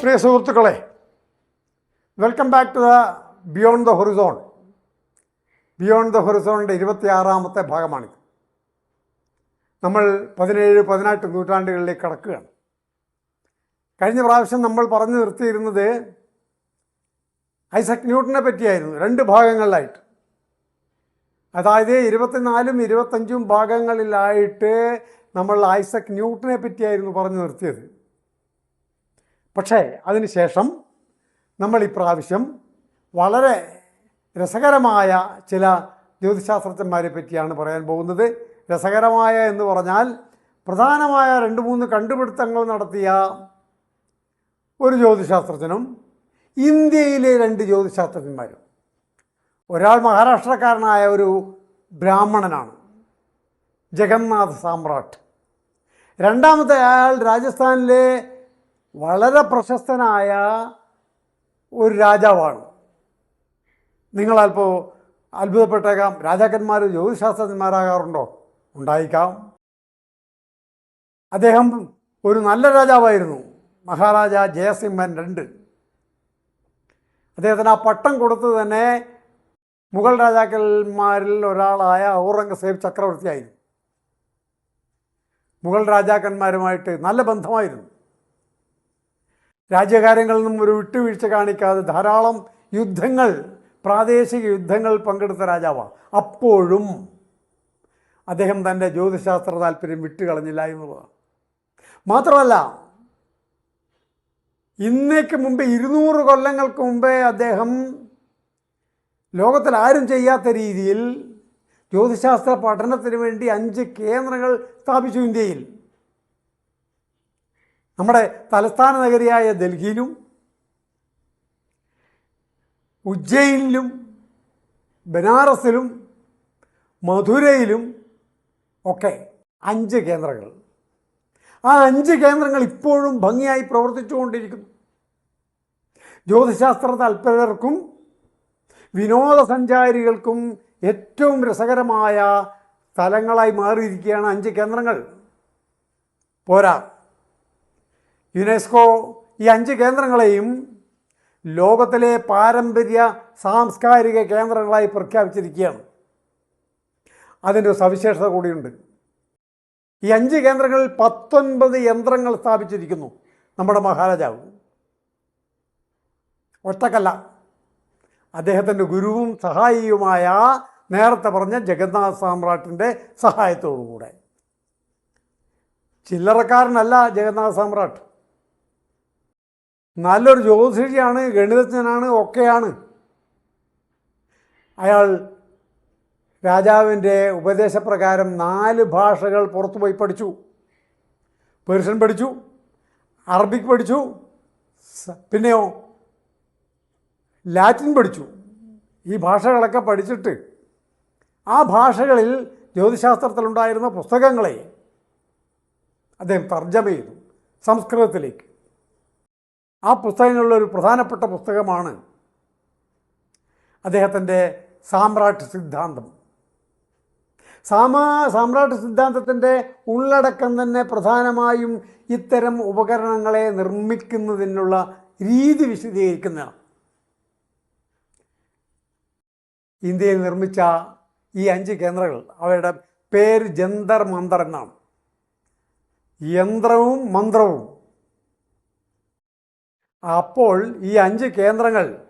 പ്രിയ സുഹൃത്തുക്കളെ welcome back to the beyond the horizon beyond the ഹൊറിസോണിന്റെ ഇരുപത്തിയാറാമത്തെ ഭാഗമാണിത്. നമ്മൾ പതിനേഴ് പതിനെട്ട് നൂറ്റാണ്ടുകളിലേക്ക് കടക്കുകയാണ്. കഴിഞ്ഞ പ്രാവശ്യം നമ്മൾ പറഞ്ഞു നിർത്തിയിരുന്നത് ഐസക് ന്യൂട്ടനെ പറ്റിയായിരുന്നു രണ്ട് ഭാഗങ്ങളിലായിട്ട്. അതായത് ഇരുപത്തിനാലും ഇരുപത്തഞ്ചും ഭാഗങ്ങളിലായിട്ട് നമ്മൾ ഐസക് ന്യൂട്ടനെ പറ്റിയായിരുന്നു പറഞ്ഞു നിർത്തിയത്. പക്ഷേ അതിനുശേഷം നമ്മൾ ഇപ്രാവശ്യം വളരെ രസകരമായ ചില ജ്യോതിശാസ്ത്രജ്ഞന്മാരെ പറ്റിയാണ് പറയാൻ പോകുന്നത്. രസകരമായ എന്ന് പറഞ്ഞാൽ പ്രധാനമായ രണ്ട് മൂന്ന് കണ്ടുപിടുത്തങ്ങൾ നടത്തിയ ഒരു ജ്യോതിശാസ്ത്രജ്ഞനും ഇന്ത്യയിലെ രണ്ട് ജ്യോതിശാസ്ത്രജ്ഞന്മാരും. ഒരാൾ മഹാരാഷ്ട്രക്കാരനായ ഒരു ബ്രാഹ്മണനാണ്. ജഗന്നാഥ് സാമ്രാട്ട്. രണ്ടാമത്തെ അയാൾ രാജസ്ഥാനിലെ വളരെ പ്രശസ്തനായ ഒരു രാജാവാണ്. നിങ്ങളൽപ്പോൾ അത്ഭുതപ്പെട്ടേക്കാം. രാജാക്കന്മാർ ജ്യോതിശാസ്ത്രജ്ഞന്മാരാകാറുണ്ടോ? ഉണ്ടായിക്കാം. അദ്ദേഹം ഒരു നല്ല രാജാവായിരുന്നു. മഹാരാജ ജയസിംഹൻ രണ്ട്. അദ്ദേഹത്തിന് ആ പട്ടം കൊടുത്തു തന്നെ മുഗൾ രാജാക്കന്മാരിൽ ഒരാളായ ഔറംഗസേബ് ചക്രവർത്തിയായിരുന്നു. മുഗൾ രാജാക്കന്മാരുമായിട്ട് നല്ല ബന്ധമായിരുന്നു. രാജ്യകാര്യങ്ങളിൽ നിന്നും ഒരു വിട്ടുവീഴ്ച കാണിക്കാതെ ധാരാളം യുദ്ധങ്ങൾ പ്രാദേശിക യുദ്ധങ്ങൾ പങ്കെടുത്ത രാജാവാണ് അപ്പോഴും അദ്ദേഹം തന്റെ ജ്യോതിശാസ്ത്ര താല്പര്യം വിട്ടുകളഞ്ഞില്ല എന്നുള്ളതാണ്. മാത്രമല്ല ഇന്നേക്ക് മുമ്പ് ഇരുന്നൂറ് കൊല്ലങ്ങൾക്ക് മുമ്പേ അദ്ദേഹം ലോകത്തിൽ ആരും ചെയ്യാത്ത രീതിയിൽ ജ്യോതിശാസ്ത്ര പഠനത്തിന് വേണ്ടി അഞ്ച് കേന്ദ്രങ്ങൾ സ്ഥാപിച്ചു ഇന്ത്യയിൽ. നമ്മുടെ തലസ്ഥാന നഗരിയായ ഡൽഹിയിലും ഉജ്ജയിനിലും ബനാറസിലും മധുരയിലും ഒക്കെ അഞ്ച് കേന്ദ്രങ്ങൾ. ആ അഞ്ച് കേന്ദ്രങ്ങൾ ഇപ്പോഴും ഭംഗിയായി പ്രവർത്തിച്ചുകൊണ്ടിരിക്കുന്നു. ജ്യോതിശാസ്ത്ര താല്പര്യർക്കും വിനോദസഞ്ചാരികൾക്കും ഏറ്റവും രസകരമായ സ്ഥലങ്ങളായി മാറിയിരിക്കുകയാണ് അഞ്ച് കേന്ദ്രങ്ങൾ. പോരാ. യുനെസ്കോ ഈ അഞ്ച് കേന്ദ്രങ്ങളെയും ലോകത്തിലെ പാരമ്പര്യ സാംസ്കാരിക കേന്ദ്രങ്ങളായി പ്രഖ്യാപിച്ചിരിക്കുകയാണ്. അതിന്റെ സവിശേഷത കൂടിയുണ്ട്. ഈ അഞ്ച് കേന്ദ്രങ്ങളിൽ പത്തൊൻപത് യന്ത്രങ്ങൾ സ്ഥാപിച്ചിരിക്കുന്നു നമ്മുടെ മഹാരാജാവ്. ഒറ്റക്കല്ല. അദ്ദേഹത്തിന്റെ ഗുരുവും സഹായിയുമായ നേരത്തെ പറഞ്ഞ ജഗന്നാഥ് സാമ്രാട്ടിന്റെ സഹായത്തോടുകൂടെ. ചില്ലറക്കാരനല്ല ജഗന്നാഥ് സാമ്രാട്ട്. നല്ലൊരു ജ്യോതിഷിയാണ് ഗണിതജ്ഞനാണ് ഒക്കെയാണ്. അയാൾ രാജാവിന്റെ ഉപദേശപ്രകാരം നാല് ഭാഷകൾ പുറത്തു പോയി പഠിച്ചു. പേർഷ്യൻ പഠിച്ചു അറബിക് പഠിച്ചു പിന്നെയോ ലാറ്റിൻ പഠിച്ചു. ഈ ഭാഷകളൊക്കെ പഠിച്ചിട്ട് ആ ഭാഷകളിൽ ജ്യോതിശാസ്ത്രത്തിലുണ്ടായിരുന്ന പുസ്തകങ്ങളെ അദ്ദേഹം തർജമ ചെയ്തു സംസ്കൃതത്തിലേക്ക്. ആ പുസ്തകങ്ങളിലൊരു പ്രധാനപ്പെട്ട പുസ്തകമാണ് അദ്ദേഹത്തിന്റെ സാമ്രാട്ട് സിദ്ധാന്തം. സാമാ സാമ്രാട്ട് സിദ്ധാന്തത്തിന്റെ ഉള്ളടക്കം തന്നെ പ്രധാനമായും ഇത്തരം ഉപകരണങ്ങളെ നിർമ്മിക്കുന്നതിനുള്ള രീതി വിശദീകരിക്കുന്നതാണ് ഇന്ത്യയിൽ നിർമ്മിച്ച ഈ അഞ്ച് കേന്ദ്രങ്ങൾ അവയുടെ പേര് ജന്തർ മന്ത്രം എന്നാണ്. യന്ത്രവും മന്ത്രവും അപ്പോൾ ഈ അഞ്ച് കേന്ദ്രങ്ങൾ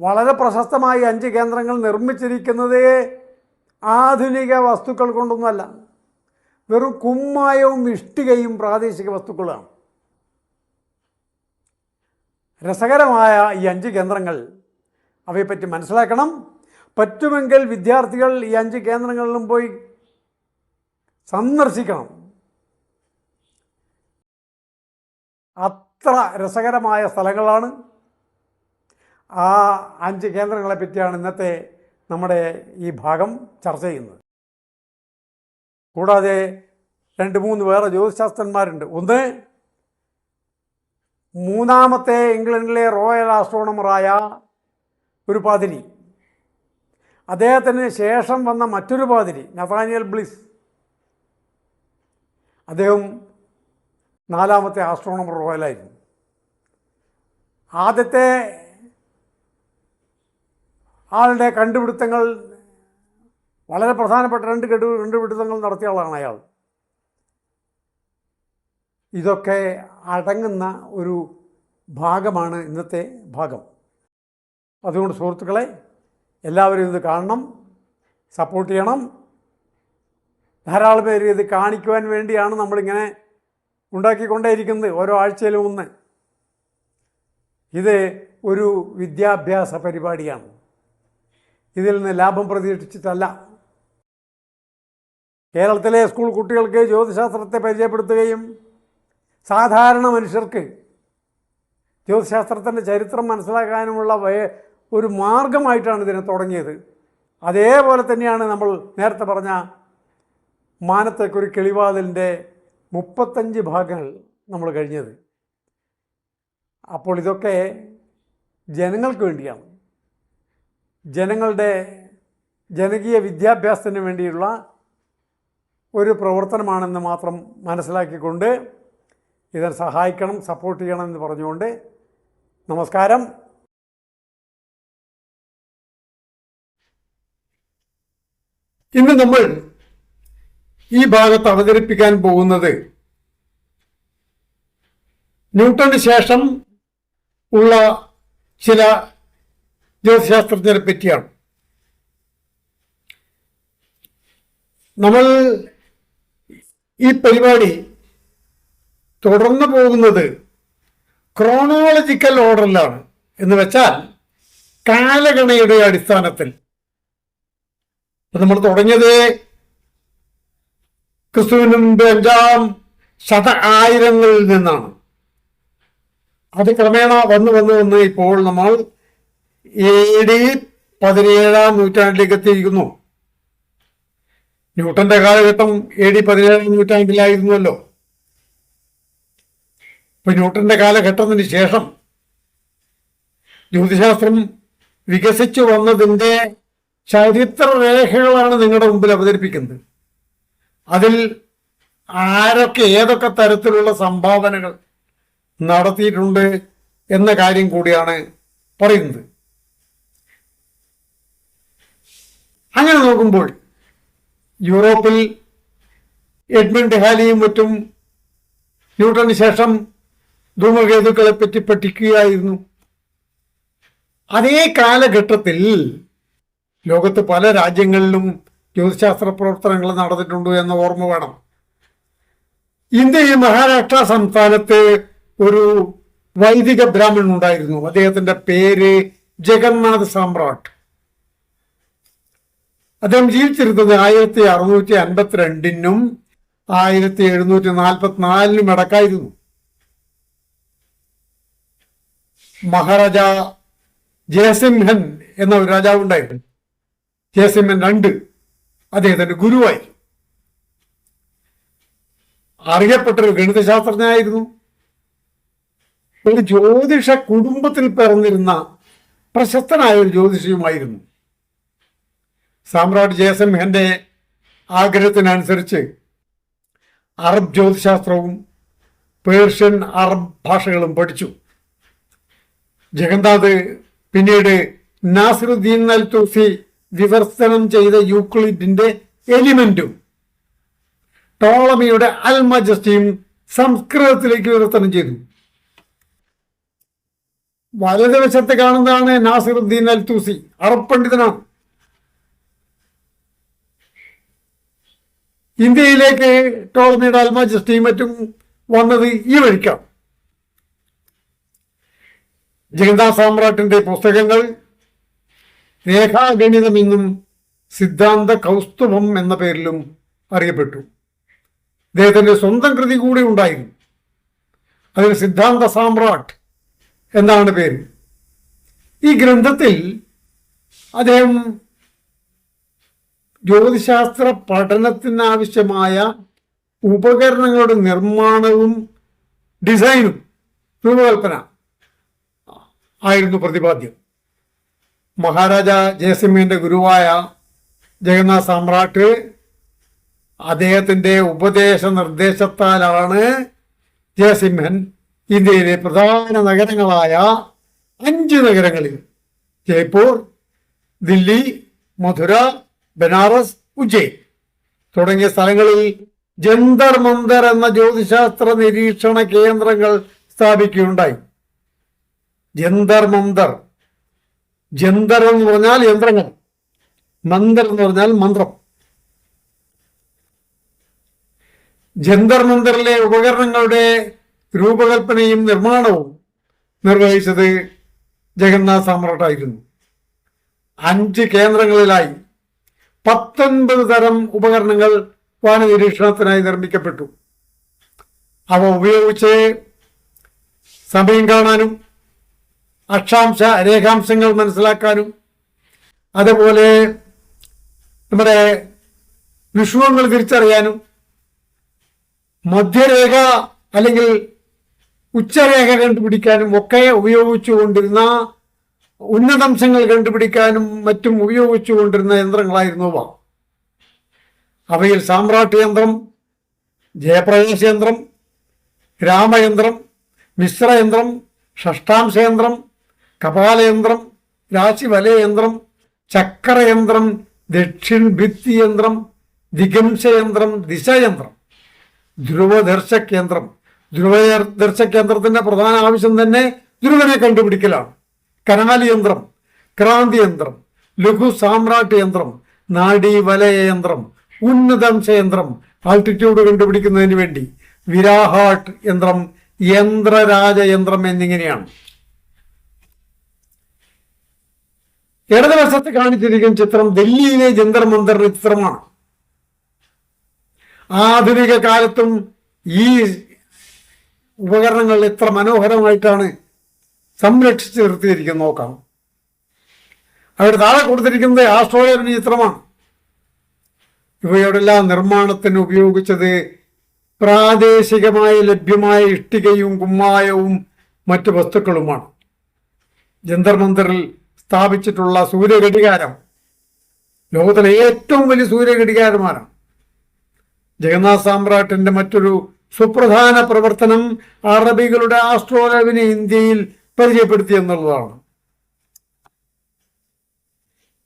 വളരെ പ്രശസ്തമായി അഞ്ച് കേന്ദ്രങ്ങൾ നിർമ്മിച്ചിരിക്കുന്നതേ ആധുനിക വസ്തുക്കൾ കൊണ്ടൊന്നുമല്ല. വെറും കുമ്മായവും ഇഷ്ടികയും പ്രാദേശിക വസ്തുക്കളാണ്. രസകരമായ ഈ അഞ്ച് കേന്ദ്രങ്ങൾ അവയെപ്പറ്റി മനസ്സിലാക്കണം. പറ്റുമെങ്കിൽ വിദ്യാർത്ഥികൾ ഈ അഞ്ച് കേന്ദ്രങ്ങളിലും പോയി സന്ദർശിക്കണം. അത്ര രസകരമായ സ്ഥലങ്ങളാണ്. ആ അഞ്ച് കേന്ദ്രങ്ങളെ പറ്റിയാണ് ഇന്നത്തെ നമ്മുടെ ഈ ഭാഗം ചർച്ച ചെയ്യുന്നത്. കൂടാതെ രണ്ട് മൂന്ന് വേറെ ജ്യോതിശാസ്ത്രന്മാരുണ്ട്. ഒന്ന് മൂന്നാമത്തെ ഇംഗ്ലണ്ടിലെ റോയൽ ആസ്ട്രോണമറായ ഒരു പാതിരി അദ്ദേഹത്തിന് ശേഷം വന്ന മറ്റൊരു പാതിരി നഥാനിയൽ ബ്ലിസ്. അദ്ദേഹം നാലാമത്തെ ആസ്ട്രോണമർ റോയലായിരുന്നു. ആദ്യത്തെ ആളുടെ കണ്ടുപിടുത്തങ്ങൾ വളരെ പ്രധാനപ്പെട്ട രണ്ട് കണ്ടു കണ്ടുപിടുത്തങ്ങൾ നടത്തിയ ആളാണ് അയാൾ. ഇതൊക്കെ അടങ്ങുന്ന ഒരു ഭാഗമാണ് ഇന്നത്തെ ഭാഗം. അതുകൊണ്ട് സുഹൃത്തുക്കളെ എല്ലാവരും ഇത് കാണണം സപ്പോർട്ട് ചെയ്യണം. ധാരാളം പേര് ഇത് കാണിക്കുവാൻ വേണ്ടിയാണ് നമ്മളിങ്ങനെ ഉണ്ടാക്കിക്കൊണ്ടേയിരിക്കുന്നത് ഓരോ ആഴ്ചയിലും ഒന്ന്. ഇത് ഒരു വിദ്യാഭ്യാസ പരിപാടിയാണ്. ഇതിൽ നിന്ന് ലാഭം പ്രതീക്ഷിച്ചിട്ടല്ല. കേരളത്തിലെ സ്കൂൾ കുട്ടികൾക്ക് ജ്യോതിശാസ്ത്രത്തെ പരിചയപ്പെടുത്തുകയും സാധാരണ മനുഷ്യർക്ക് ജ്യോതിശാസ്ത്രത്തിന്റെ ചരിത്രം മനസ്സിലാക്കാനുമുള്ള ഒരു മാർഗമായിട്ടാണ് ഇതിനെ തുടങ്ങിയത്. അതേപോലെ തന്നെയാണ് നമ്മൾ നേരത്തെ പറഞ്ഞ മാനത്തേക്കൊരു കിളിവാതിലിന്റെ മുപ്പത്തഞ്ച് ഭാഗങ്ങൾ നമ്മൾ കഴിഞ്ഞത്. അപ്പോൾ ഇതൊക്കെ ജനങ്ങൾക്ക് വേണ്ടിയാണ്. ജനങ്ങളുടെ ജനകീയ വിദ്യാഭ്യാസത്തിന് വേണ്ടിയുള്ള ഒരു പ്രവർത്തനമാണെന്ന് മാത്രം മനസ്സിലാക്കിക്കൊണ്ട് ഇതിനെ സഹായിക്കണം സപ്പോർട്ട് ചെയ്യണം എന്ന് പറഞ്ഞുകൊണ്ട് നമസ്കാരം. ഇന്ന് നമ്മൾ ഈ ഭാഗത്ത് അവതരിപ്പിക്കാൻ പോകുന്നത് ന്യൂട്ടന് ശേഷം ഉള്ള ചില ജ്യോതിശാസ്ത്രജ്ഞരെ പറ്റിയാണ്. നമ്മൾ ഈ പരിപാടി തുടർന്നു പോകുന്നത് ക്രോണോളജിക്കൽ ഓർഡറിലാണ്. എന്ന് വെച്ചാൽ കാലഗണയുടെ അടിസ്ഥാനത്തിൽ. നമ്മൾ തുടങ്ങിയത് ക്രിസ്തുവിന് മുമ്പ് അഞ്ചാം ശത ആയിരങ്ങളിൽ നിന്നാണ്. അത് ക്രമേണ വന്ന് വന്ന് വന്ന് ഇപ്പോൾ നമ്മൾ എ ഡി പതിനേഴാം നൂറ്റാണ്ടിലേക്ക് എത്തിയിരിക്കുന്നു. ന്യൂട്ടന്റെ കാലഘട്ടം എ ഡി പതിനേഴാം നൂറ്റാണ്ടിലായിരുന്നുവല്ലോ ഇപ്പൊ ന്യൂട്ടന്റെ കാലഘട്ടത്തിന് ശേഷം ജ്യോതിശാസ്ത്രം വികസിച്ചു വന്നതിന്റെ ചരിത്ര രേഖകളാണ് നിങ്ങളുടെ മുമ്പിൽ അവതരിപ്പിക്കുന്നത്. അതിൽ ആരൊക്കെ ഏതൊക്കെ തരത്തിലുള്ള സംഭാവനകൾ നടത്തിയിട്ടുണ്ട് എന്ന കാര്യം കൂടിയാണ് പറയുന്നത്. അങ്ങനെ നോക്കുമ്പോൾ യൂറോപ്പിൽ എഡ്മണ്ട് ഹാലിയും മറ്റും ന്യൂട്ടന് ശേഷം ധൂമകേതുക്കളെ പറ്റി പഠിക്കുകയായിരുന്നു. അതേ കാലഘട്ടത്തിൽ ലോകത്ത് പല രാജ്യങ്ങളിലും ജ്യോതിശാസ്ത്ര പ്രവർത്തനങ്ങൾ നടന്നിട്ടുണ്ട് എന്ന ഓർമ്മ വേണം. ഇന്ത്യയിൽ മഹാരാഷ്ട്ര സംസ്ഥാനത്ത് ഒരു വൈദിക ബ്രാഹ്മണൻ ഉണ്ടായിരുന്നു. അദ്ദേഹത്തിന്റെ പേര് ജഗന്നാഥ് സാമ്രാട്ട്. അദ്ദേഹം ജീവിച്ചിരുന്നത് ആയിരത്തി അറുന്നൂറ്റി അൻപത്തിരണ്ടിനും ആയിരത്തി എഴുന്നൂറ്റി നാൽപ്പത്തിനാലിനും ഇടക്കായിരുന്നു. മഹാരാജ ജയസിംഹൻ എന്ന ഒരു രാജാവ് ഉണ്ടായിരുന്നു ജയസിംഹൻ രണ്ട്. അദ്ദേഹത്തിന്റെ ഗുരുവായി. അറിയപ്പെട്ടൊരു ഗണിതശാസ്ത്രജ്ഞനായിരുന്നു. ഒരു ജ്യോതിഷ കുടുംബത്തിൽ പിറന്നിരുന്ന പ്രശസ്തനായ ഒരു ജ്യോതിഷിയുമായിരുന്നു. സാമ്രാട്ട് ജയസിംഹന്റെ ആഗ്രഹത്തിനനുസരിച്ച് അറബ് ജ്യോതിശാസ്ത്രവും പേർഷ്യൻ അറബ് ഭാഷകളും പഠിച്ചു. ജഗന്നാഥ് പിന്നീട് നാസിറുദ്ദീൻ അൽ തൂസി വിവർത്തനം ചെയ്ത യൂക്ലിഡിന്റെ എലിമെന്റും ടോളമിയുടെ അൽമജസ്റ്റിയും സംസ്കൃതത്തിലേക്ക് വിവർത്തനം ചെയ്തു. വലതുവശത്ത് കാണുന്നതാണ് നാസിറുദ്ദീൻ അൽ തൂസി അറബ് പണ്ഡിതനാണ് ഇന്ത്യയിലേക്ക് ടോളമിയുടെ അൽമജസ്റ്റിയും മറ്റും വന്നത് ഈ വഴിക്കാണ്. ജഗന്നാഥ് സാമ്രാട്ടിന്റെ പുസ്തകങ്ങൾ രേഖാഗണിതം എന്നും സിദ്ധാന്ത കൗസ്തുഭം എന്ന പേരിലും അറിയപ്പെട്ടു. അദ്ദേഹത്തിന്റെ സ്വന്തം കൃതി കൂടി ഉണ്ടായിരുന്നു. അതിന് സിദ്ധാന്ത സാമ്രാട്ട് എന്നാണ് പേര്. ഈ ഗ്രന്ഥത്തിൽ അദ്ദേഹം ജ്യോതിശാസ്ത്ര പഠനത്തിനാവശ്യമായ ഉപകരണങ്ങളുടെ നിർമ്മാണവും ഡിസൈനും രൂപകൽപ്പന ആയിരുന്നു പ്രതിപാദ്യം. മഹാരാജ ജയസിംഹന്റെ ഗുരുവായ ജഗന്നാഥ് സാമ്രാട്ട് അദ്ദേഹത്തിന്റെ ഉപദേശ നിർദ്ദേശത്താലാണ് ജയസിംഹൻ ഇന്ത്യയിലെ പ്രധാന നഗരങ്ങളായ അഞ്ച് നഗരങ്ങളിൽ ജയ്പൂർ ദില്ലി മധുര ബനാറസ് ഉജ്ജയിൻ തുടങ്ങിയ സ്ഥലങ്ങളിൽ ജന്തർ മന്ദർ എന്ന ജ്യോതിശാസ്ത്ര നിരീക്ഷണ കേന്ദ്രങ്ങൾ സ്ഥാപിക്കുകയുണ്ടായി. ജന്തർ മന്ദർ ജന്തർ എന്ന് പറഞ്ഞാൽ യന്ത്രങ്ങൾ. മന്ദർ എന്ന് പറഞ്ഞാൽ മന്ത്രം. ജന്തർ മന്ദറിലെ ഉപകരണങ്ങളുടെ രൂപകൽപ്പനയും നിർമ്മാണവും നിർവഹിച്ചത് ജഗന്നാഥ് സാമ്രാട്ടായിരുന്നു അഞ്ച് കേന്ദ്രങ്ങളിലായി പത്തൊൻപത് തരം ഉപകരണങ്ങൾ വാനനിരീക്ഷണത്തിനായി നിർമ്മിക്കപ്പെട്ടു. അവ ഉപയോഗിച്ച് സമയം കാണാനും അക്ഷാംശ രേഖാംശങ്ങൾ മനസ്സിലാക്കാനും അതുപോലെ നമ്മുടെ വിഷുവങ്ങൾ തിരിച്ചറിയാനും മധ്യരേഖ അല്ലെങ്കിൽ ഉച്ചരേഖ കണ്ടുപിടിക്കാനും ഒക്കെ ഉപയോഗിച്ചുകൊണ്ടിരുന്ന ഉന്നതംശങ്ങൾ കണ്ടുപിടിക്കാനും മറ്റും ഉപയോഗിച്ചുകൊണ്ടിരുന്ന യന്ത്രങ്ങളായിരുന്നു അവ. അവയിൽ സാമ്രാട്ട് യന്ത്രം ജയപ്രകാശ യന്ത്രം രാമയന്ത്രം മിശ്രയന്ത്രം ഷഷ്ടാംശയന്ത്രം കപാലയന്ത്രം രാശിവലയന്ത്രം ചക്രയന്ത്രം ദക്ഷിൺ ഭിത്തിയന്ത്രം ദിഗംശയന്ത്രം ദിശയന്ത്രം. ധ്രുവദർശ കേന്ദ്രം ധ്രുവദർശ കേന്ദ്രത്തിന്റെ പ്രധാന ആവശ്യം തന്നെ ധ്രുവനെ കണ്ടുപിടിക്കലാണ്. കനാലിയന്ത്രം ക്രാന്തിയന്ത്രം ക്രാന്തി യന്ത്രം ലഘു സാമ്രാട്ട് യന്ത്രം നാഡി വലയ യന്ത്രം ആൾട്ടിറ്റ്യൂഡ് കണ്ടുപിടിക്കുന്നതിന് വേണ്ടി വിരാഹാട്ട് യന്ത്രം യന്ത്രരാജയന്ത്രം എന്നിങ്ങനെയാണ്. ഇടതുവശത്ത് കാണിച്ചിരിക്കുന്ന ചിത്രം ഡൽഹിയിലെ ജന്തർ മന്ദറിന്റെ ചിത്രമാണ്. ആധുനിക കാലത്തും ഈ ഉപകരണങ്ങൾ എത്ര മനോഹരമായിട്ടാണ് സംരക്ഷിച്ച് നിർത്തിയിരിക്കുന്നത് നോക്കാം. അവിടെ താഴെ കൊടുത്തിരിക്കുന്നത് ആസ്ട്രോളജി ചിത്രമാണ്. ഇവയോടെല്ലാം നിർമ്മാണത്തിന് ഉപയോഗിച്ചത് പ്രാദേശികമായി ലഭ്യമായ ഇഷ്ടികയും കുമ്മായവും മറ്റു വസ്തുക്കളുമാണ്. ജന്തർ മന്ദിറിൽ സ്ഥാപിച്ചിട്ടുള്ള സൂര്യഘടികാരം. ലോകത്തിലെ ഏറ്റവും വലിയ സൂര്യഘടികാരമാണ്. ജഗന്നാഥ് സാമ്രാട്ടിന്റെ മറ്റൊരു സുപ്രധാന പ്രവർത്തനം അറബികളുടെ ആസ്ട്രോലവിനെ ഇന്ത്യയിൽ പരിചയപ്പെടുത്തി എന്നുള്ളതാണ്.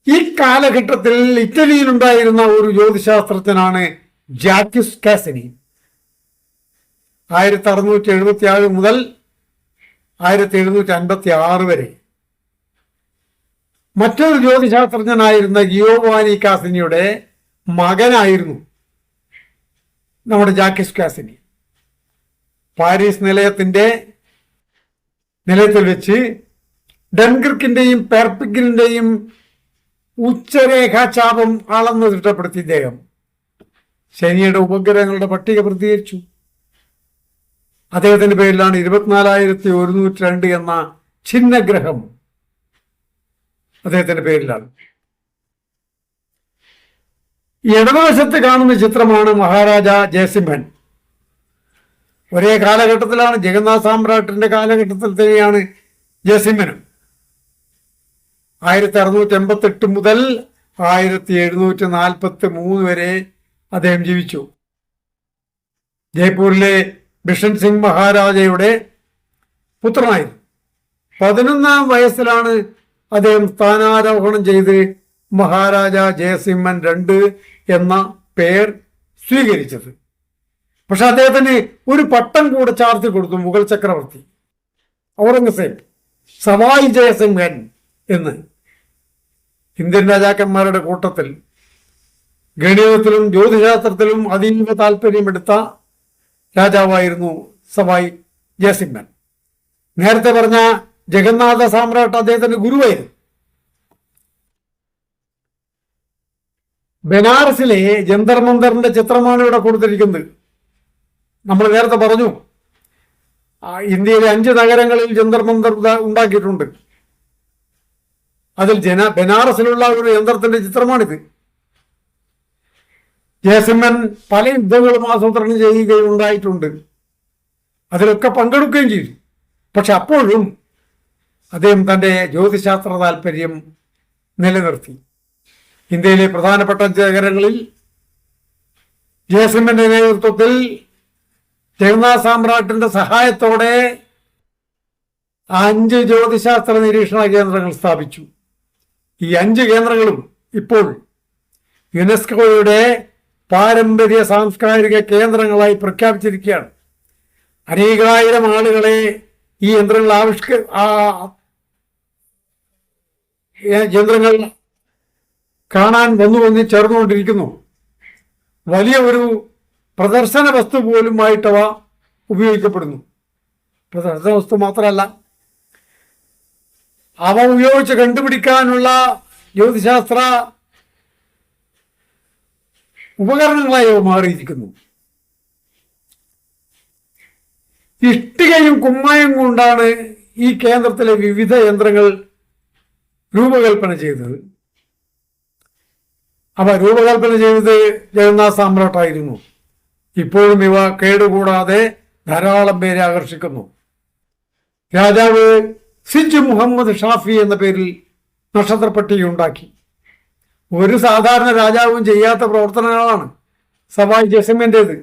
ഈ കാലഘട്ടത്തിൽ ഇറ്റലിയിലുണ്ടായിരുന്ന ഒരു ജ്യോതിശാസ്ത്രജ്ഞനാണ് ജാക്യുസ് കാസിനി. ആയിരത്തി അറുന്നൂറ്റി എഴുപത്തി ആറ് മുതൽ ആയിരത്തി എഴുന്നൂറ്റി അൻപത്തി ആറ് വരെ മറ്റൊരു ജ്യോതിശാസ്ത്രജ്ഞനായിരുന്ന ഗിയോവാനി കാസിനിയുടെ മകനായിരുന്നു നമ്മുടെ ജാക്കിസ് കാസിനി. പാരീസ് നിലയത്തിന്റെ നിലയത്തിൽ വെച്ച് ഡൻക്രിക്കിന്റെയും പെർപ്പിക്കിന്റെയും ഉച്ചരേഖാചാപം അളന്ന് തിട്ടപ്പെടുത്തി ഇദ്ദേഹം ശനിയുടെ ഉപഗ്രഹങ്ങളുടെ പട്ടിക പ്രസിദ്ധീകരിച്ചു അദ്ദേഹത്തിന്റെ പേരിലാണ് ഇരുപത്തിനാലായിരത്തി ഒരുന്നൂറ്റി രണ്ട് എന്ന ഛിന്നഗ്രഹം അദ്ദേഹത്തിന്റെ പേരിലാണ്. ഇടതുവശത്ത് കാണുന്ന ചിത്രമാണ് മഹാരാജ ജയസിംഹൻ. ഒരേ കാലഘട്ടത്തിലാണ് ജഗന്നാഥ് സാമ്രാട്ടിന്റെ കാലഘട്ടത്തിൽ തന്നെയാണ് ജയസിംഹനും. ആയിരത്തി അറുന്നൂറ്റി എൺപത്തി എട്ട് മുതൽ ആയിരത്തി എഴുന്നൂറ്റി നാൽപ്പത്തി മൂന്ന് വരെ അദ്ദേഹം ജീവിച്ചു. ജയ്പൂരിലെ ബിഷൻ സിംഗ് മഹാരാജയുടെ പുത്രനായിരുന്നു. പതിനൊന്നാം വയസ്സിലാണ് അദ്ദേഹം സ്ഥാനാരോഹണം ചെയ്ത് മഹാരാജ ജയസിംഹൻ രണ്ട് എന്ന പേർ സ്വീകരിച്ചത്. പക്ഷെ അദ്ദേഹത്തിന് ഒരു പട്ടം കൂടെ ചാർത്തി കൊടുത്തു മുഗൾ ചക്രവർത്തി. ഔറംഗസേബ് സവായി ജയസിംഹൻ എന്ന്. ഇന്ത്യൻ രാജാക്കന്മാരുടെ കൂട്ടത്തിൽ ഗണിതത്തിലും ജ്യോതിശാസ്ത്രത്തിലും അതീവ താല്പര്യമെടുത്ത രാജാവായിരുന്നു സവായി ജയസിംഹൻ. നേരത്തെ പറഞ്ഞ ജഗന്നാഥ സാമ്രാട്ട് അദ്ദേഹത്തിന്റെ ഗുരുവായിരുന്നു. ബനാറസിലെ ജന്തർ മന്ദറിന്റെ ചിത്രമാണ് ഇവിടെ കൊടുത്തിരിക്കുന്നത്. നമ്മൾ നേരത്തെ പറഞ്ഞു ഇന്ത്യയിലെ അഞ്ച് നഗരങ്ങളിൽ ജന്തർ മന്ദർ ഉണ്ടാക്കിയിട്ടുണ്ട്. അതിൽ ജന ബനാറസിലുള്ള ഒരു യന്ത്രത്തിന്റെ ചിത്രമാണിത്. ജയസിംഹൻ പല യുദ്ധങ്ങളും ആസൂത്രണം ചെയ്യുകയും ഉണ്ടായിട്ടുണ്ട് അതിലൊക്കെ പങ്കെടുക്കുകയും ചെയ്തു. പക്ഷെ അപ്പോഴും അദ്ദേഹം തന്റെ ജ്യോതിശാസ്ത്ര താല്പര്യം നിലനിർത്തി. ഇന്ത്യയിലെ പ്രധാനപ്പെട്ട നഗരങ്ങളിൽ ജയസിംഹന്റെ നേതൃത്വത്തിൽ ജഗന്നാഥ് സാമ്രാട്ടിന്റെ സഹായത്തോടെ അഞ്ച് ജ്യോതിശാസ്ത്ര നിരീക്ഷണ കേന്ദ്രങ്ങൾ സ്ഥാപിച്ചു. ഈ അഞ്ച് കേന്ദ്രങ്ങളും ഇപ്പോൾ യുനെസ്കോയുടെ പാരമ്പര്യ സാംസ്കാരിക കേന്ദ്രങ്ങളായി പ്രഖ്യാപിച്ചിരിക്കുകയാണ്. അനേകായിരം ആളുകളെ ഈ യന്ത്രങ്ങൾ ആവിഷ്ക ആ യന്ത്രങ്ങൾ കാണാൻ വന്നു വന്ന് ചേർന്നുകൊണ്ടിരിക്കുന്നു. വലിയ ഒരു പ്രദർശന വസ്തു പോലുമായിട്ടവ ഉപയോഗിക്കപ്പെടുന്നു. പ്രദർശന വസ്തു മാത്രമല്ല അവ ഉപയോഗിച്ച് കണ്ടുപിടിക്കാനുള്ള ജ്യോതിശാസ്ത്ര ഉപകരണങ്ങളായി അവ മാറിയിരിക്കുന്നു. ഇഷ്ടികയും കുമ്മായം കൊണ്ടാണ് ഈ കേന്ദ്രത്തിലെ വിവിധ യന്ത്രങ്ങൾ രൂപകൽപ്പന ചെയ്തത്. അവ രൂപകൽപ്പന ചെയ്തത് ജഗന്നാഥ സാമ്രാട്ടായിരുന്നു. ഇപ്പോഴും ഇവ കേടുകൂടാതെ ധാരാളം പേരെ ആകർഷിക്കുന്നു. രാജാവ് സിജ് മുഹമ്മദ് ഷാഫി എന്ന പേരിൽ നക്ഷത്രപ്പട്ടിക ഉണ്ടാക്കി ഒരു സാധാരണ രാജാവും ചെയ്യാത്ത പ്രവർത്തനങ്ങളാണ് സവായ് ജസമിന്റേത്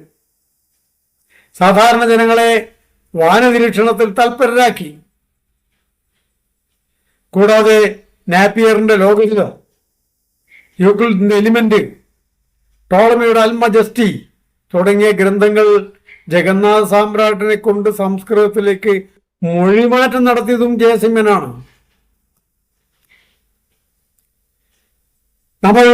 സാധാരണ ജനങ്ങളെ വാനനിരീക്ഷണത്തിൽ തൽപരരാക്കി. കൂടാതെ നാപ്പിയറിന്റെ ലോകഹിത യൂക്ലിഡിന്റെ എലിമെന്റ് ടോളമിയുടെ അൽമജസ്റ്റി തുടങ്ങിയ ഗ്രന്ഥങ്ങൾ ജഗന്നാഥ സാമ്രാട്ടിനെ കൊണ്ട് സംസ്കൃതത്തിലേക്ക് മൊഴിമാറ്റം നടത്തിയതും ജയസിംഹനാണ്. നമ്മൾ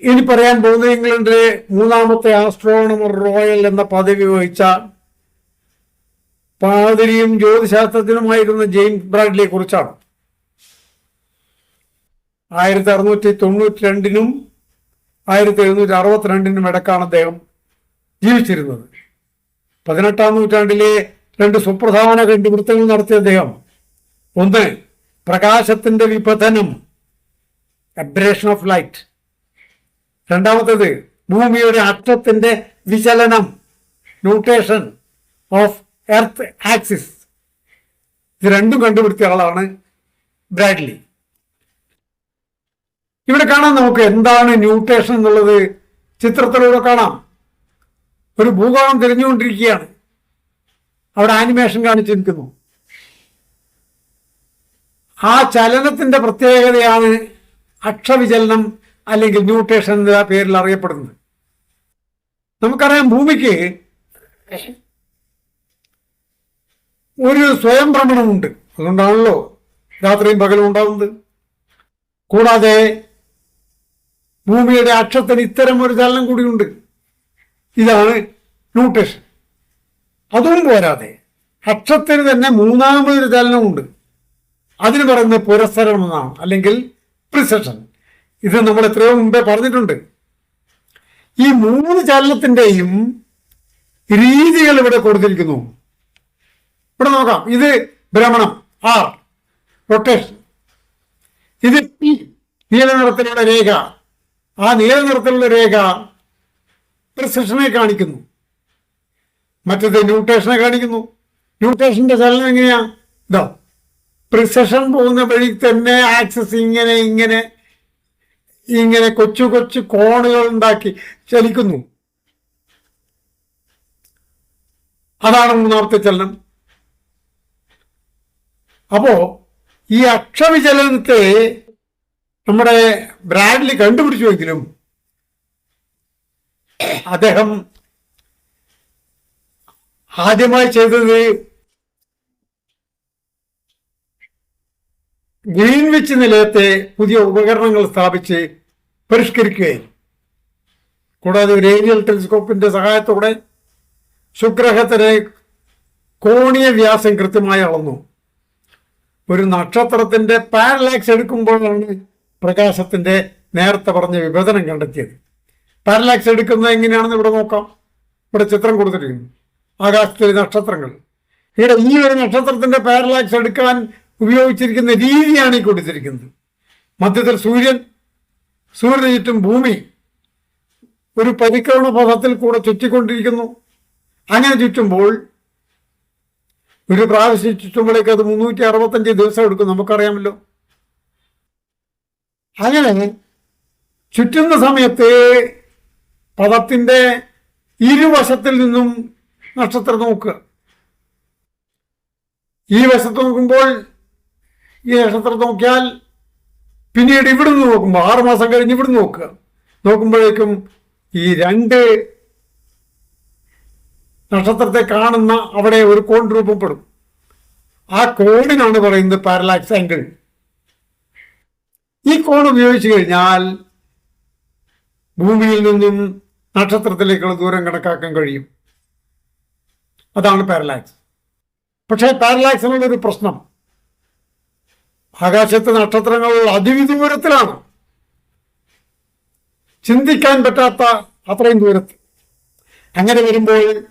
ഇനി പറയാൻ പോകുന്ന ഇംഗ്ലണ്ടിലെ മൂന്നാമത്തെ ആസ്ട്രോണമർ റോയൽ എന്ന പദവി വഹിച്ച പാതിരിയും ജ്യോതിശാസ്ത്രജ്ഞനുമായിരുന്ന ജെയിംസ് ബ്രാഡ്ലിയെ കുറിച്ചാണ്. ആയിരത്തി അറുന്നൂറ്റി തൊണ്ണൂറ്റി രണ്ടിനും ആയിരത്തി എഴുന്നൂറ്റി അറുപത്തിരണ്ടിനും ഇടക്കാണ് അദ്ദേഹം ജീവിച്ചിരുന്നത്. പതിനെട്ടാം നൂറ്റാണ്ടിലെ രണ്ട് സുപ്രധാന കണ്ടുപിടുത്തങ്ങൾ നടത്തിയ അദ്ദേഹം ഒന്ന് പ്രകാശത്തിന്റെ വിപതനം അബ്രേഷൻ ഓഫ് ലൈറ്റ് രണ്ടാമത്തേത് ഭൂമിയുടെ അറ്റത്തിന്റെ വിചലനം ന്യൂട്ടേഷൻ ഓഫ് എർത്ത് ആക്സിസ് ഇത് രണ്ടും കണ്ടുപിടിച്ച ആളാണ് ബ്രാഡ്ലി. ഇവിടെ കാണാം നമുക്ക് എന്താണ് ന്യൂട്രേഷൻ എന്നുള്ളത്? ചിത്രത്തിലൂടെ കാണാം. ഒരു ഭൂഗോളം തിരിഞ്ഞുകൊണ്ടിരിക്കുകയാണ് അവിടെ ആനിമേഷൻ കാണിച്ചിരിക്കുന്നു ആ ചലനത്തിന്റെ പ്രത്യേകതയാണ് അക്ഷവിചലനം അല്ലെങ്കിൽ ന്യൂട്രേഷൻ എന്ന പേരിൽ അറിയപ്പെടുന്നത്. നമുക്കറിയാം ഭൂമിക്ക് ഒരു സ്വയം ഭ്രമണമുണ്ട്. അതുകൊണ്ടാണല്ലോ രാത്രിയും പകലും ഉണ്ടാവുന്നത്. കൂടാതെ ഭൂമിയുടെ അക്ഷത്തിന് ഇത്തരം ഒരു ചലനം കൂടിയുണ്ട്. ഇതാണ് ന്യൂട്രീഷൻ അതും പോരാതെ അക്ഷത്തിന് തന്നെ മൂന്നാമതൊരു ചലനമുണ്ട്. അതിന് പറയുന്നത് പുരസ്സരം എന്നാണ് അല്ലെങ്കിൽ പ്രിസഷൻ. ഇത് നമ്മൾ എത്രയോ മുമ്പേ പറഞ്ഞിട്ടുണ്ട്. ഈ മൂന്ന് ചലനത്തിന്റെയും രീതികൾ ഇവിടെ കൊടുത്തിരിക്കുന്നു. ഇവിടെ നോക്കാം. ഇത് ഭ്രമണം ആർ റൊട്ടേഷൻ ഇത് നീല നിറത്തിലുള്ള രേഖ. ആ നീല നിറത്തിലുള്ള രേഖ പ്രിസഷനെ കാണിക്കുന്നു. മറ്റത് ന്യൂട്ടേഷനെ കാണിക്കുന്നു. ന്യൂട്ടേഷന്റെ ചലനം എങ്ങനെയാ? ഇതോ പ്രിസഷൻ പോകുന്ന വഴി തന്നെ ആക്സസ് ഇങ്ങനെ ഇങ്ങനെ ഇങ്ങനെ കൊച്ചു കൊച്ചു കോണുകൾ ഉണ്ടാക്കി ചലിക്കുന്നു. അതാണ് മൂന്നാമത്തെ ചലനം. അപ്പോ ഈ അക്ഷവിചലനത്തെ നമ്മുടെ ബ്രാഡ്ലി കണ്ടുപിടിച്ചുവെങ്കിലും അദ്ദേഹം ആദ്യമായി ചെയ്തത് ഗ്രീൻവിച്ച് നിലയത്തെ പുതിയ ഉപകരണങ്ങൾ സ്ഥാപിച്ച് പരിഷ്കരിക്കുകയായിരുന്നു. കൂടാതെ ഒരു ഏരിയൽ ടെലിസ്കോപ്പിന്റെ സഹായത്തോടെ ശുക്രഹത്തിനെ കോണീയ വ്യാസം കൃത്യമായി അളന്നു. ഒരു നക്ഷത്രത്തിന്റെ പാരലാക്സ് എടുക്കുമ്പോഴാണ് പ്രകാശത്തിന്റെ നേരത്തെ പറഞ്ഞ വിഭജനം കണ്ടെത്തിയത്. പാരലാക്സ് എടുക്കുന്നത് എങ്ങനെയാണെന്ന് ഇവിടെ നോക്കാം. ഇവിടെ ചിത്രം കൊടുത്തിരിക്കുന്നു. ആകാശത്തിലെ നക്ഷത്രങ്ങൾ. ഇവിടെ ഈ ഒരു നക്ഷത്രത്തിന്റെ പാരലാക്സ് എടുക്കാൻ ഉപയോഗിച്ചിരിക്കുന്ന രീതിയാണ് ഈ കൊടുത്തിരിക്കുന്നത്. മധ്യത്തിൽ സൂര്യൻ സൂര്യന് ചുറ്റും ഭൂമി ഒരു പരിക്രമണ പഥത്തിൽ കൂടെ ചുറ്റിക്കൊണ്ടിരിക്കുന്നു. അങ്ങനെ ചുറ്റുമ്പോൾ ഒരു പ്രാവശ്യം ചുറ്റുമ്പോഴേക്ക് അത് മുന്നൂറ്റി അറുപത്തഞ്ച് ദിവസം എടുക്കും. നമുക്കറിയാമല്ലോ. അങ്ങനെ ചുറ്റുന്ന സമയത്ത് പദത്തിന്റെ ഇരുവശത്തിൽ നിന്നും നക്ഷത്രം നോക്കുക. ഈ വശത്ത് നോക്കുമ്പോൾ ഈ നക്ഷത്രം നോക്കിയാൽ പിന്നീട് ഇവിടുന്ന് നോക്കുമ്പോൾ ആറ് മാസം കഴിഞ്ഞ് ഇവിടുന്ന് നോക്കുക. നോക്കുമ്പോഴേക്കും ഈ രണ്ട് നക്ഷത്രത്തെ കാണുന്ന അവിടെ ഒരു കോൺ രൂപപ്പെടും ആ കോണിനാണ് പറയുന്നത് പാരലാക്സ് ആംഗിൾ. ഈ കോൺ ഉപയോഗിച്ച് കഴിഞ്ഞാൽ ഭൂമിയിൽ നിന്നും നക്ഷത്രത്തിലേക്കുള്ള ദൂരം കണക്കാക്കാൻ കഴിയും. അതാണ് പാരലാക്സ് പക്ഷേ പാരലാക്സിനുള്ളൊരു പ്രശ്നം. ആകാശത്ത് നക്ഷത്രങ്ങൾ അതിവിദൂരത്തിലാണ് ചിന്തിക്കാൻ പറ്റാത്ത അത്രയും ദൂരത്ത്. അങ്ങനെ വരുമ്പോൾ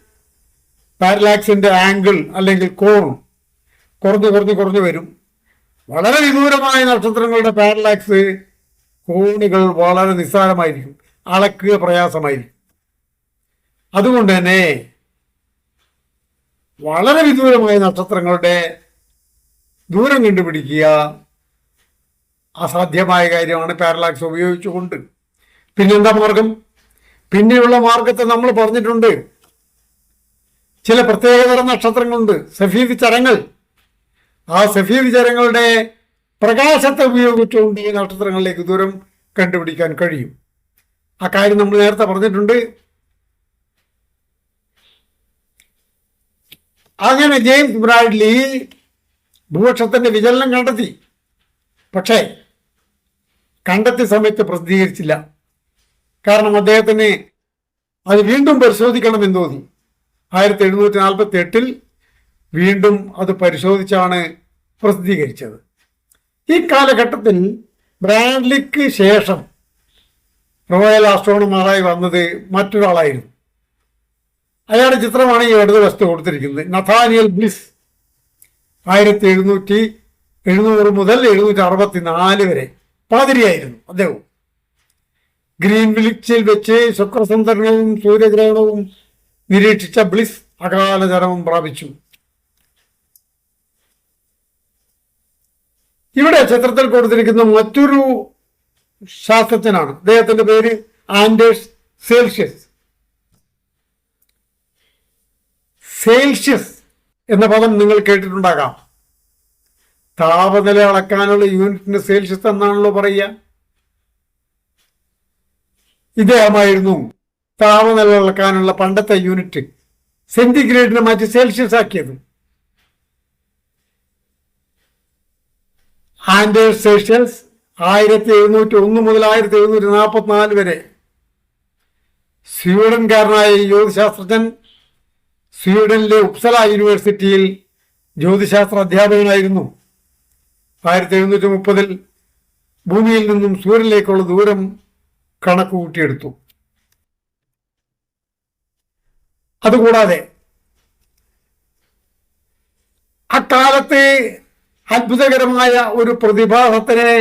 പാരലാക്സിന്റെ ആംഗിൾ അല്ലെങ്കിൽ കോൺ കുറഞ്ഞു കുറഞ്ഞു കുറഞ്ഞു വരും. വളരെ വിദൂരമായ നക്ഷത്രങ്ങളുടെ പാരലാക്സ് കോണുകൾ വളരെ നിസ്സാരമായിരിക്കും. അളക്കുക പ്രയാസമായിരിക്കും. അതുകൊണ്ട് തന്നെ വളരെ വിദൂരമായ നക്ഷത്രങ്ങളുടെ ദൂരം കണ്ടുപിടിക്കുക അസാധ്യമായ കാര്യമാണ് പാരലാക്സ് ഉപയോഗിച്ചുകൊണ്ട്. പിന്നെന്താ മാർഗം? പിന്നെയുള്ള മാർഗത്തെ നമ്മൾ പറഞ്ഞിട്ടുണ്ട്. ചില പ്രത്യേകതരം നക്ഷത്രങ്ങളുണ്ട്. സഫീദ് ചരങ്ങൾ ആ സഫീ വിചാരങ്ങളുടെ പ്രകാശത്തെ ഉപയോഗിച്ചുകൊണ്ട് ഈ നക്ഷത്രങ്ങളിലേക്ക് ദൂരം കണ്ടുപിടിക്കാൻ കഴിയും. ആ കാര്യം നമ്മൾ നേരത്തെ പറഞ്ഞിട്ടുണ്ട്. അങ്ങനെ ജെയിംസ് ബ്രാഡ്ലി ഭൂപക്ഷത്തിന്റെ വിചലനം കണ്ടെത്തി. പക്ഷേ കണ്ടെത്തിയ സമയത്ത് പ്രസിദ്ധീകരിച്ചില്ല കാരണം അദ്ദേഹത്തിന് അത് വീണ്ടും പരിശോധിക്കണമെന്ന് തോന്നി. ആയിരത്തി എഴുന്നൂറ്റി നാൽപ്പത്തി എട്ടിൽ വീണ്ടും അത് പരിശോധിച്ചാണ് പ്രസിദ്ധീകരിച്ചത്. ഈ കാലഘട്ടത്തിൽ ബ്രാൻഡ്ലിക്ക് ശേഷം റോയൽ ആസ്ട്രോണമാരായി വന്നത് മറ്റൊരാളായിരുന്നു. അയാളുടെ ചിത്രമാണ് ഈ ഇടത് വസ്തു കൊടുത്തിരിക്കുന്നത്. നഥാനിയൽ ബ്ലിസ് ആയിരത്തി എഴുന്നൂറ്റി എഴുന്നൂറ് മുതൽ എഴുന്നൂറ്റി അറുപത്തി നാല് വരെ പാതിരിയായിരുന്നു അദ്ദേഹം. ഗ്രീൻ ഗ്രീൻവിലിച്ചിൽ വെച്ച് ശുക്രസന്ദ്രനവും സൂര്യഗ്രഹണവും നിരീക്ഷിച്ച ബ്ലിസ് അകാലചരമം പ്രാപിച്ചു. ഇവിടെ ചിത്രത്തിൽ കൊടുത്തിരിക്കുന്ന മറ്റൊരു ശാസ്ത്രജ്ഞനാണ്. അദ്ദേഹത്തിന്റെ പേര് ആൻഡേഴ്സ് സെൽഷ്യസ്. സെൽഷ്യസ് എന്ന പദം നിങ്ങൾ കേട്ടിട്ടുണ്ടാകാം. താപനില അളക്കാനുള്ള യൂണിറ്റിന് സെൽഷ്യസ് എന്നാണല്ലോ പറയുക. ഇദ്ദേഹമായിരുന്നു താപനില അളക്കാനുള്ള പണ്ടത്തെ യൂണിറ്റ്. സെന്റിഗ്രേഡിനെ മാറ്റി സെൽഷ്യസ് ആക്കിയത് ആൻഡേഴ്സ് സെൽഷ്യസ് ആയിരത്തി എഴുന്നൂറ്റി ഒന്ന് മുതൽ ആയിരത്തി എഴുന്നൂറ്റി നാൽപ്പത്തിനാല് വരെ. സ്വീഡൻകാരനായ ജ്യോതിശാസ്ത്രജ്ഞൻ സ്വീഡനിലെ ഉപ്സല യൂണിവേഴ്സിറ്റിയിൽ ജ്യോതിശാസ്ത്ര അധ്യാപകനായിരുന്നു. ആയിരത്തി എഴുന്നൂറ്റി മുപ്പതിൽ ഭൂമിയിൽ നിന്നും സൂര്യനിലേക്കുള്ള ദൂരം കണക്ക് കൂട്ടിയെടുത്തു അതുകൂടാതെ അക്കാലത്തെ അത്ഭുതകരമായ ഒരു പ്രതിഭാസത്തിനെ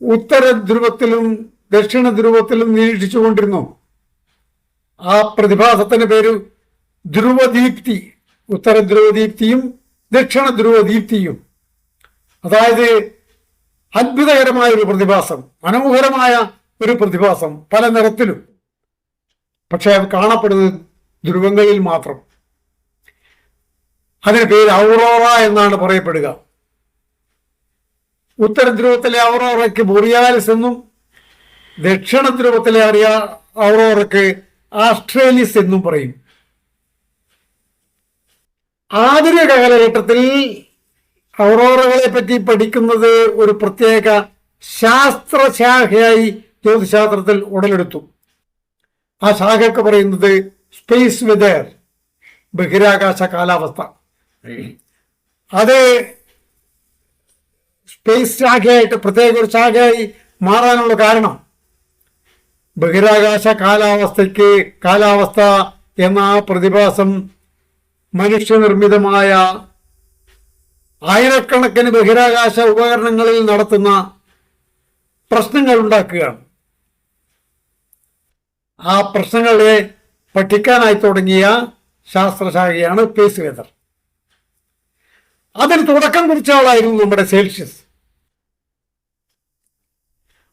ഉത്തര ധ്രുവത്തിലും ദക്ഷിണ ധ്രുവത്തിലും നിരീക്ഷിച്ചുകൊണ്ടിരുന്നു. ആ പ്രതിഭാസത്തിന്റെ പേര് ധ്രുവദീപ്തി ഉത്തര ധ്രുവദീപ്തിയും ദക്ഷിണ ധ്രുവദീപ്തിയും. അതായത് അത്ഭുതകരമായ ഒരു പ്രതിഭാസം മനോഹരമായ ഒരു പ്രതിഭാസം പല നിറത്തിലും പക്ഷെ അത് കാണപ്പെടുന്നത് ധ്രുവങ്ങളിൽ മാത്രം. അതിന് പേര് ഔറോറ എന്നാണ് പറയപ്പെടുക. ഉത്തര ധ്രുവത്തിലെ ഔറോറയ്ക്ക് ബൊറിയാലിസ് എന്നും ദക്ഷിണ ധ്രുവത്തിലെ അറിയ ഔറോറയ്ക്ക് ആസ്ട്രേലിയസ് എന്നും പറയും. ആധുനിക കാലഘട്ടത്തിൽ ഔറോറകളെ പറ്റി പഠിക്കുന്നത് ഒരു പ്രത്യേക ശാസ്ത്രശാഖയായി ജ്യോതിശാസ്ത്രത്തിൽ ഉടലെടുത്തു. ആ ശാഖയ്ക്ക് പറയുന്നത് സ്പേസ് വെതർ ബഹിരാകാശ കാലാവസ്ഥ. അത് സ്പേസ് ശാഖയായിട്ട് പ്രത്യേക ഒരു ശാഖയായി മാറാനുള്ള കാരണം. ബഹിരാകാശ കാലാവസ്ഥയ്ക്ക് കാലാവസ്ഥ എന്ന ആ പ്രതിഭാസം മനുഷ്യനിർമ്മിതമായ ആയിരക്കണക്കിന് ബഹിരാകാശ ഉപകരണങ്ങളിൽ നടത്തുന്ന പ്രശ്നങ്ങൾ ഉണ്ടാക്കുകയാണ്. ആ പ്രശ്നങ്ങളെ പഠിക്കാനായി തുടങ്ങിയ ശാസ്ത്രശാഖയാണ് പേസ് വെതർ. അതിന് തുടക്കം കുറിച്ച ആളായിരുന്നു നമ്മുടെ സെൽഷ്യസ്.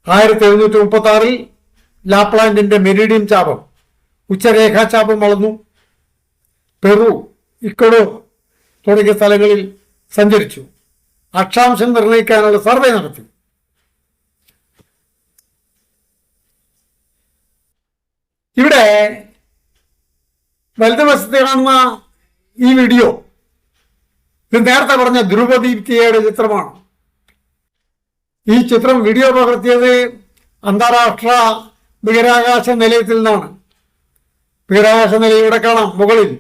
ആയിരത്തി എഴുന്നൂറ്റി മുപ്പത്തി ആറിൽ ലാപ്ലാൻഡിന്റെ മെരിഡിയൻ ചാപം ഉച്ചരേഖാ ചാപം പെറു ഇക്കടോ തുടങ്ങിയ സ്ഥലങ്ങളിൽ സഞ്ചരിച്ചു. അക്ഷാംശം നിർണയിക്കാനുള്ള സർവേ നടത്തി. ഇവിടെ വലതുവശത്ത് കാണുന്ന ഈ വീഡിയോ ഇത് നേരത്തെ പറഞ്ഞ ധ്രുവദീപ്തിയുടെ ചിത്രമാണ്. ഈ ചിത്രം വീഡിയോ പകർത്തിയത് അന്താരാഷ്ട്ര ബഹിരാകാശ നിലയത്തിൽ നിന്നാണ്. ബഹിരാകാശ നിലയം ഇവിടെ കാണാം മുകളിൽ.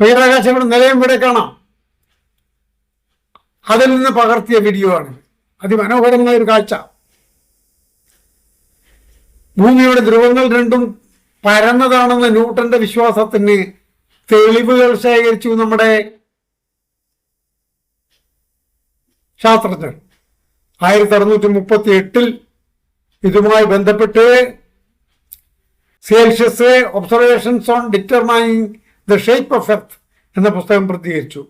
ബഹിരാകാശ നിലയം ഇവിടെ കാണാം. അതിൽ നിന്ന് പകർത്തിയ വീഡിയോ ആണ് അതിമനോഹരമായ ഒരു കാഴ്ച. ഭൂമിയുടെ ധ്രുവങ്ങൾ രണ്ടും പരന്നതാണെന്ന ന്യൂട്ടന്റെ വിശ്വാസത്തിന് തെളിവുകൾ ശേഖരിച്ചു നമ്മുടെ ശാസ്ത്രജ്ഞർ. ആയിരത്തി അറുന്നൂറ്റി മുപ്പത്തി എട്ടിൽ ഇതുമായി ബന്ധപ്പെട്ട് Celsius observations on determining the shape of earth എന്ന പുസ്തകം പ്രസിദ്ധീകരിച്ചു.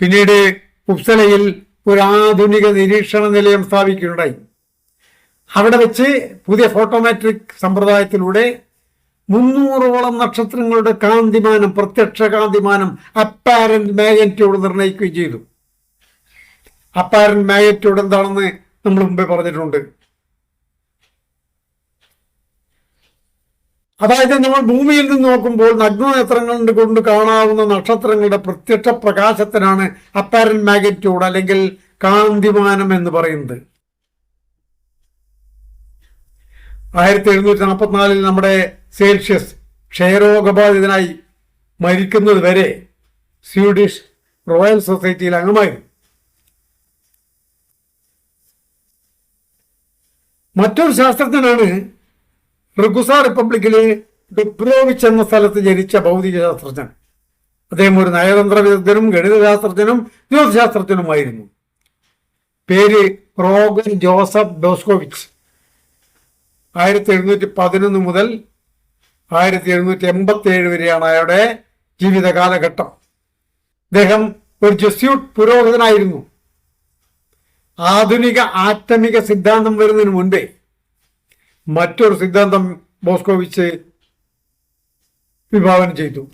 പിന്നീട് ഉപ്സലയിൽ ഒരു ആധുനിക നിരീക്ഷണ നിലയം സ്ഥാപിക്കുകയുണ്ടായി. അവിടെ വെച്ച് പുതിയ ഫോട്ടോമാട്രിക് സമ്പ്രദായത്തിലൂടെ മുന്നൂറോളം നക്ഷത്രങ്ങളുടെ കാന്തിമാനം പ്രത്യക്ഷ കാന്തിമാനം അപ്പാരന്റ് മാഗ്നറ്റ്യൂഡ് നിർണയിക്കുകയും ചെയ്തു. അപ്പാരന്റ് മാഗ്നറ്റ്യൂഡ് എന്താണെന്ന് നമ്മൾ മുമ്പേ പറഞ്ഞിട്ടുണ്ട്. അതായത് നമ്മൾ ഭൂമിയിൽ നിന്ന് നോക്കുമ്പോൾ നഗ്നനേത്രങ്ങൾ കൊണ്ട് കാണാവുന്ന നക്ഷത്രങ്ങളുടെ പ്രത്യക്ഷ പ്രകാശത്തിനാണ് അപ്പാരന്റ് മാഗ്നറ്റ്യൂഡ് അല്ലെങ്കിൽ കാന്തിമാനം എന്ന് പറയുന്നത്. ആയിരത്തി എഴുന്നൂറ്റി നാൽപ്പത്തിനാലിൽ നമ്മുടെ സെൽഷ്യസ് ക്ഷയരോഗബാധിതനായി മരിക്കുന്നത് വരെ സ്വീഡിഷ് റോയൽ സൊസൈറ്റിയിൽ അംഗമായിരുന്നു. മറ്റൊരു ശാസ്ത്രജ്ഞനാണ് റിഗുസ റിപ്പബ്ലിക്കിലെ ഡിപ്രോവിച്ച് എന്ന സ്ഥലത്ത് ജനിച്ച ഭൗതിക ശാസ്ത്രജ്ഞൻ. അദ്ദേഹം ഒരു നയതന്ത്ര വിദഗ്ധനും ഗണിത ശാസ്ത്രജ്ഞനും ജ്യോതിശാസ്ത്രജ്ഞനുമായിരുന്നു. പേര് റോഗൻ ജോസഫ് ഡോസ്കോവിച്ച് ആയിരത്തി എഴുന്നൂറ്റി പതിനൊന്ന് മുതൽ ആയിരത്തി എഴുന്നൂറ്റി എൺപത്തി ഏഴ് വരെയാണ് അയാളുടെ ജീവിത കാലഘട്ടം. അദ്ദേഹം ഒരു ജസ്യൂട്ട് പുരോഹിതനായിരുന്നു. ആധുനിക ആറ്റമിക സിദ്ധാന്തം വരുന്നതിന് മുൻപേ മറ്റൊരു സിദ്ധാന്തം ബോസ്കോവിച്ച് വിഭാവനം ചെയ്തു.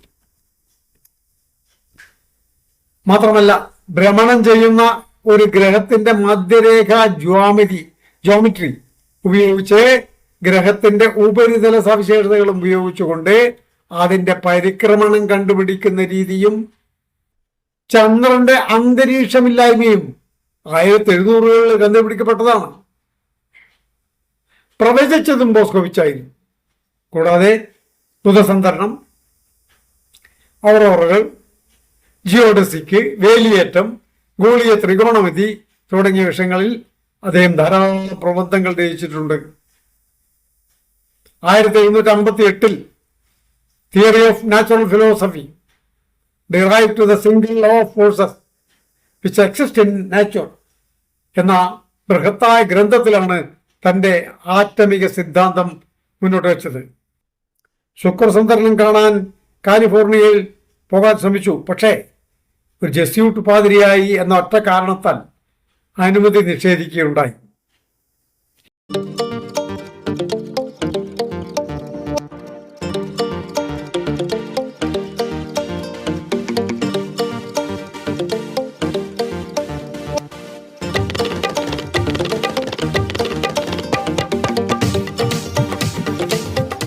മാത്രമല്ല ഭ്രമണം ചെയ്യുന്ന ഒരു ഗ്രഹത്തിന്റെ മധ്യരേഖ ജ്യോമിതി ജ്യോമിട്രി ഉപയോഗിച്ച് ഗ്രഹത്തിന്റെ ഉപരിതല സവിശേഷതകൾ ഉപയോഗിച്ചുകൊണ്ട് അതിന്റെ പരിക്രമണം കണ്ടുപിടിക്കുന്ന രീതിയും ചന്ദ്രന്റെ അന്തരീക്ഷമില്ലായ്മയും ആയിരത്തി എഴുന്നൂറുകളിൽ കണ്ടുപിടിക്കപ്പെട്ടതാണ്. പ്രവചിച്ചതും ബോസ്കോവിച്ചായിരുന്നു. കൂടാതെ ബുധസന്തരണം ഔറോറകൾ ജിയോഡസിക്ക് വേലിയേറ്റം ഗോളീയ ത്രികോണമിതി തുടങ്ങിയ വിഷയങ്ങളിൽ അദ്ദേഹം ധാരാളം പ്രബന്ധങ്ങൾ രചിച്ചിട്ടുണ്ട്. ആയിരത്തി എഴുന്നൂറ്റി അമ്പത്തി എട്ടിൽ theory of natural philosophy derive to the single law of forces which exist in nature എന്ന ബൃഹത്തായ ഗ്രന്ഥത്തിലാണ് തന്റെ ആറ്റമിക സിദ്ധാന്തം മുന്നോട്ട് വെച്ചത്. ശുക്രസുന്ദരനും കാണാൻ കാലിഫോർണിയയിൽ പോകാൻ ശ്രമിച്ചു. പക്ഷേ ഒരു ജസ്യൂട്ട് പാതിരിയായി എന്ന ഒറ്റ കാരണത്താൽ അനുമതി നിഷേധിക്കുകയുണ്ടായി.